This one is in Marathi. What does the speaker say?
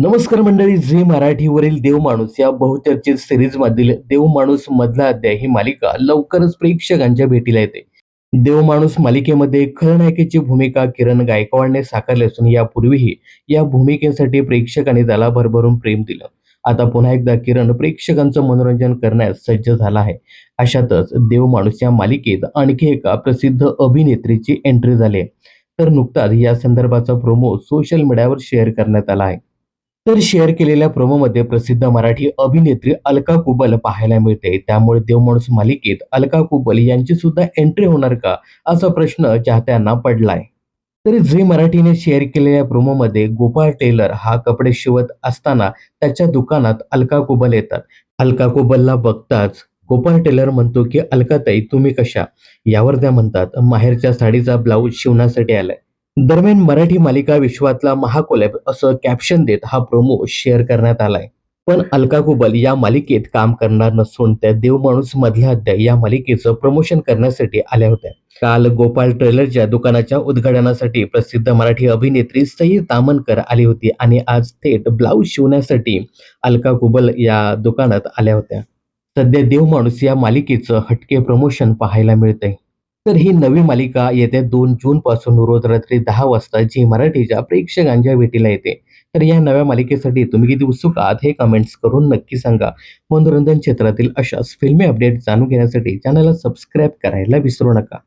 नमस्कार मंडळी झी मराठीवरील देव माणूस या बहुचर्चित सिरीज मधील देव माणूस मधला अध्याय ही मालिका लवकरच प्रेक्षकांच्या भेटीला येते. देव माणूस मालिकेमध्ये खलनायकाची भूमिका किरण गायकवाडने साकारली असून यापूर्वीही या भूमिकेसाठी प्रेक्षकांनी त्याला भरभरून प्रेम दिलं. आता पुन्हा एकदा किरण प्रेक्षकांचं मनोरंजन करण्यास सज्ज झाला आहे. अशातच देव माणूस या मालिकेत आणखी एका प्रसिद्ध अभिनेत्रीची एंट्री झाली आहे. तर नुकताच या संदर्भाचा प्रोमो सोशल मीडियावर शेअर करण्यात आला आहे. तर शेअर केलेल्या प्रोमोमध्ये प्रसिद्ध मराठी अभिनेत्री अलका कुबल पाहायला मिळते. त्यामुळे देवमाणूस मालिकेत अलका कुबल यांची सुद्धा एंट्री होणार का? असा प्रश्न चाहत्यांना पडलाय. तरी झी मराठीने शेअर केलेल्या प्रोमोमध्ये गोपाळ टेलर हा कपडे शिवत असताना त्याच्या दुकानात अलका कुबल येतात. अलका कुबलला बघताच गोपाळ टेलर म्हणतो की अलकाताई तुम्ही कशा? यावर त्या म्हणतात माहेरच्या साडीचा ब्लाऊज शिवण्यासाठी आलाय. दरम्यान मराठी मालिका विश्वातला महाकोलॅब असं कॅप्शन देत हा प्रोमो शेअर करण्यात आलाय. पण अलका कुबल या मालिकेत काम करणार नसून त्या देव माणूस मधल्या अध्याय या मालिकेचं प्रमोशन करण्यासाठी आल्या होत्या. काल गोपाल ट्रेलरच्या दुकानाच्या उद्घाटनासाठी प्रसिद्ध मराठी अभिनेत्री सई तामनकर आली होती आणि आज थेट ब्लाऊज शिवण्यासाठी अलका कुबल या दुकानात आल्या होत्या. सध्या देव माणूस या मालिकेचं हटके प्रमोशन पाहायला मिळतंय. तर ही नवी मालिका येत्या दोन जून पासून रोज रात्री दहा वाजता जी मराठीच्या प्रेक्षकांच्या भेटीला येते. तर या नव्या मालिकेसाठी तुम्ही किती उत्सुक आहात हे कमेंट्स करून नक्की सांगा. मनोरंजन क्षेत्रातील अशाच फिल्मी अपडेट जाणून घेण्यासाठी चॅनलला सबस्क्राईब करायला विसरू नका.